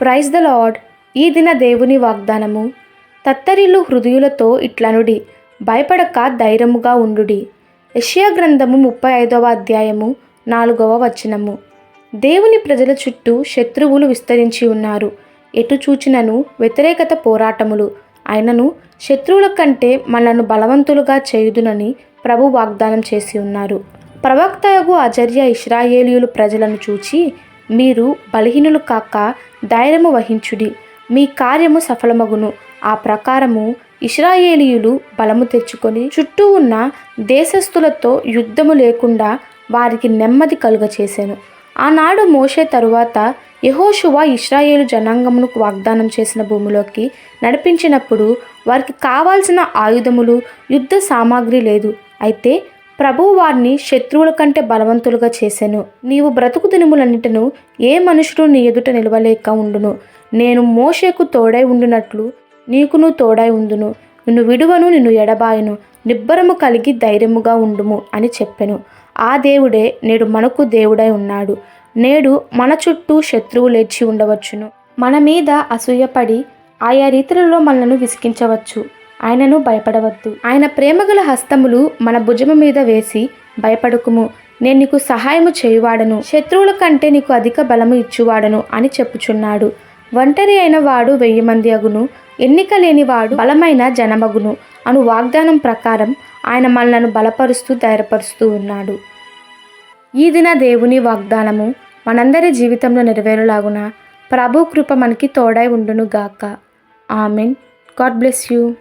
Praise the lord ఈ దిన దేవుని వాగ్దానము. తత్తరిలు హృదయులతో ఇట్లనుడి. భయపడక ధైర్యముగా ఉండుడి. యషియా గ్రంథము ముప్పై ఐదవ అధ్యాయము నాలుగవ వచనము. దేవుని ప్రజల చుట్టూ శత్రువులు విస్తరించి ఉన్నారు. ఎటు చూచినను వ్యతిరేకత పోరాటములు. అయినను శత్రువుల కంటే మనను బలవంతులుగా చేయుదునని ప్రభు వాగ్దానం చేసి ఉన్నారు. ప్రవక్తయగు అజర్య ఇస్రాయేలీయులు ప్రజలను చూచి మీరు బలహీనులు కాక ధైర్యము వహించుడి. మీ కార్యము సఫలమగును. ఆ ప్రకారము ఇస్రాయేలీయులు బలము తెచ్చుకొని చుట్టూ ఉన్న దేశస్థులతో యుద్ధము లేకుండా వారికి నెమ్మది కలుగచేశాను ఆనాడు మోషే తరువాత యహోషువా ఇస్రాయేలు జనాంగమునకు వాగ్దానం చేసిన భూమిలోకి నడిపించినప్పుడు వారికి కావాల్సిన ఆయుధములు యుద్ధ సామాగ్రి లేదు. అయితే ప్రభువు వారిని శత్రువుల కంటే బలవంతులుగా చేశాను నీవు బ్రతుకు దినములన్నిటను ఏ మనుషుడు నీ ఎదుట నిలవలేక ఉండును. నేను మోషేకు తోడై ఉండునట్లు నీకును తోడై ఉండును. నిన్ను విడువను నిన్ను ఎడబాయను. నిబ్బరము కలిగి ధైర్యముగా ఉండుము అని చెప్పెను. ఆ దేవుడే నేడు మనకు దేవుడై ఉన్నాడు. నేడు మన చుట్టూ శత్రువు లేచి ఉండవచ్చును. మన మీద అసూయపడి ఆయా రీతులలో మనలను విసిగించవచ్చు. ఆయనను భయపడవద్దు. ఆయన ప్రేమగల హస్తములు మన భుజము మీద వేసి భయపడకుము. నేను నీకు సహాయము చేయువాడను. శత్రువుల కంటే నీకు అధిక బలము ఇచ్చువాడను అని చెప్పుచున్నాడు. ఒంటరి అయిన వాడు వెయ్యి మంది అగును. ఎన్నిక లేని వాడు బలమైన జనమగును. అను వాగ్దానం ప్రకారం ఆయన మనలను బలపరుస్తూ ధైర్యపరుస్తూ ఉన్నాడు. ఈ దిన దేవుని వాగ్దానము మనందరి జీవితంలో నెరవేరులాగున. ప్రభు కృప మనకి తోడై ఉండును గాక ఆమెన్. God bless you.